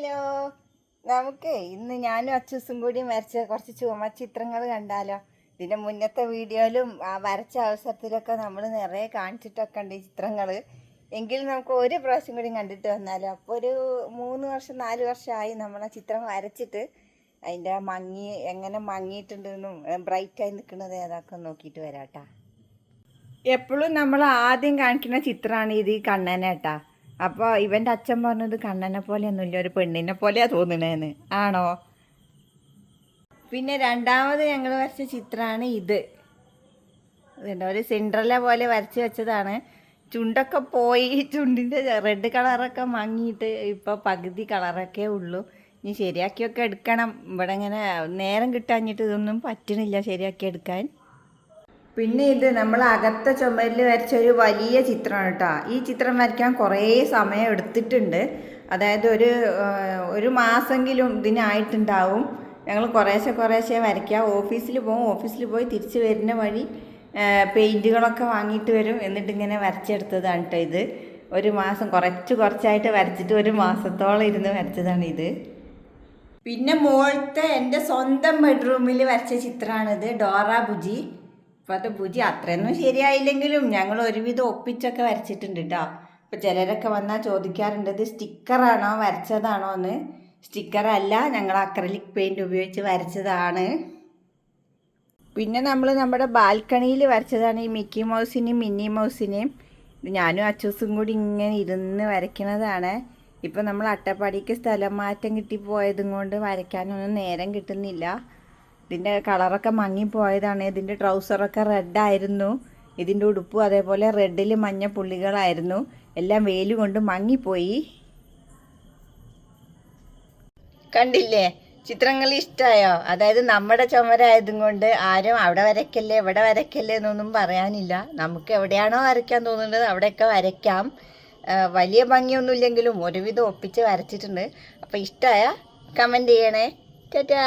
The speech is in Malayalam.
ഹലോ. നമുക്ക് ഇന്ന് ഞാനും അച്ചൂസും കൂടി വരച്ച കുറച്ച് ചുമ ചിത്രങ്ങൾ കണ്ടാലോ. ഇതിന്റെ മുന്നത്തെ വീഡിയോയിലും ആ വരച്ച അവസരത്തിലൊക്കെ നമ്മൾ നിറയെ കാണിച്ചിട്ടൊക്കെ ഉണ്ട് ഈ ചിത്രങ്ങൾ എങ്കിലും നമുക്ക് ഒരു പ്രാവശ്യം കൂടി കണ്ടിട്ട് വന്നാലോ. അപ്പോൾ ഒരു മൂന്ന് വർഷം നാല് വർഷമായി നമ്മൾ ആ ചിത്രം വരച്ചിട്ട് അതിന്റെ മങ്ങി എങ്ങനെ മങ്ങിയിട്ടുണ്ടെന്നും ബ്രൈറ്റായി നിൽക്കുന്നത് ഏതാക്കെ നോക്കിയിട്ട് വരാം കേട്ടാ എപ്പോഴും നമ്മൾ ആദ്യം കാണിക്കുന്ന ചിത്രമാണ് ഇത് ഈ കണ്ണനേട്ടാ. അപ്പോൾ ഇവന്റെ അച്ഛൻ പറഞ്ഞത് കണ്ണനെ പോലെയൊന്നുമില്ല ഒരു പെണ്ണിനെ പോലെയാ തോന്നണേന്ന്. ആണോ? പിന്നെ രണ്ടാമത് ഞങ്ങൾ വരച്ച ചിത്രമാണ് ഇത്. ഒരു സിൻഡ്രല പോലെ വരച്ച് വെച്ചതാണ്. ചുണ്ടൊക്കെ പോയി ചുണ്ടിന്റെ റെഡ് കളറൊക്കെ മങ്ങിയിട്ട് ഇപ്പോൾ പകുതി കളറൊക്കെ ഉള്ളൂ. ഇനി ശരിയാക്കിയൊക്കെ എടുക്കണം. ഇവിടെ ഇങ്ങനെ നേരം കിട്ടാഞ്ഞിട്ട് ഇതൊന്നും പറ്റണില്ല ശരിയാക്കി എടുക്കാൻ. പിന്നെ ഇത് നമ്മൾ അകത്ത ചുമരിൽ വരച്ച ഒരു വലിയ ചിത്രമാണ് കേട്ടോ ഈ ചിത്രം വരയ്ക്കാൻ കുറേ സമയം എടുത്തിട്ടുണ്ട്. അതായത് ഒരു ഒരു മാസമെങ്കിലും ഇതിനായിട്ടുണ്ടാവും. ഞങ്ങൾ കുറേശ്ശെ കുറേശ്ശെ വരയ്ക്കുക ഓഫീസിൽ പോകും ഓഫീസിൽ പോയി തിരിച്ച് വരുന്ന വഴി പെയിന്റുകളൊക്കെ വാങ്ങിയിട്ട് വരും. എന്നിട്ട് ഇങ്ങനെ വരച്ചെടുത്തതാണ് കേട്ടോ ഇത്. ഒരു മാസം കുറച്ച് കുറച്ചായിട്ട് വരച്ചിട്ട് ഒരു മാസത്തോളം ഇരുന്ന് വരച്ചതാണ് ഇത്. പിന്നെ മോളത്തെ എന്റെ സ്വന്തം ബെഡ്റൂമിൽ വരച്ച ചിത്രമാണിത് ഡോറ ബുജി. ഇപ്പോഴത്തെ ഭുജി അത്രയൊന്നും ശരിയായില്ലെങ്കിലും ഞങ്ങൾ ഒരുവിധം ഒപ്പിച്ചൊക്കെ വരച്ചിട്ടുണ്ട് കേട്ടോ അപ്പൊ ചിലരൊക്കെ വന്നാൽ ചോദിക്കാറുണ്ട് ഇത് സ്റ്റിക്കറാണോ വരച്ചതാണോ എന്ന്? സ്റ്റിക്കറല്ല ഞങ്ങൾ അക്രലിക് പെയിന്റ് ഉപയോഗിച്ച് വരച്ചതാണ്. പിന്നെ നമ്മൾ നമ്മുടെ ബാൽക്കണിയിൽ വരച്ചതാണ് ഈ മിക്കി മൗസിനെയും മിന്നി മൗസിനെയും. ഞാനും അച്ചൂസും കൂടി ഇങ്ങനെ ഇരുന്ന് വരയ്ക്കുന്നതാണ് ഇപ്പം നമ്മൾ അട്ടപ്പാടിക്ക് സ്ഥലം മാറ്റം കിട്ടിപ്പോയതും കൊണ്ട് വരയ്ക്കാനൊന്നും നേരം കിട്ടുന്നില്ല. ഇതിന്റെ കളറൊക്കെ മങ്ങിപ്പോയതാണ്. ഇതിന്റെ ട്രൗസറൊക്കെ റെഡായിരുന്നു ഇതിന്റെ ഉടുപ്പും അതേപോലെ റെഡിൽ മഞ്ഞ പുള്ളികളായിരുന്നു. എല്ലാം വെയിൽ കൊണ്ട് മങ്ങിപ്പോയി. കണ്ടില്ലേ? ചിത്രങ്ങൾ ഇഷ്ടമായോ അതായത് നമ്മുടെ ചുമരായതും കൊണ്ട് ആരും അവിടെ വരയ്ക്കല്ലേ ഇവിടെ വരയ്ക്കല്ലേ എന്നൊന്നും പറയാനില്ല. നമുക്ക് എവിടെയാണോ വരയ്ക്കാൻ തോന്നുന്നത് അവിടെയൊക്കെ വരയ്ക്കാം. വലിയ ഭംഗിയൊന്നും ഇല്ലെങ്കിലും ഒരുവിധം ഒപ്പിച്ച് വരച്ചിട്ടുണ്ട്. അപ്പോൾ ഇഷ്ടമായ കമന്റ് ചെയ്യണേ. ടാറ്റാ!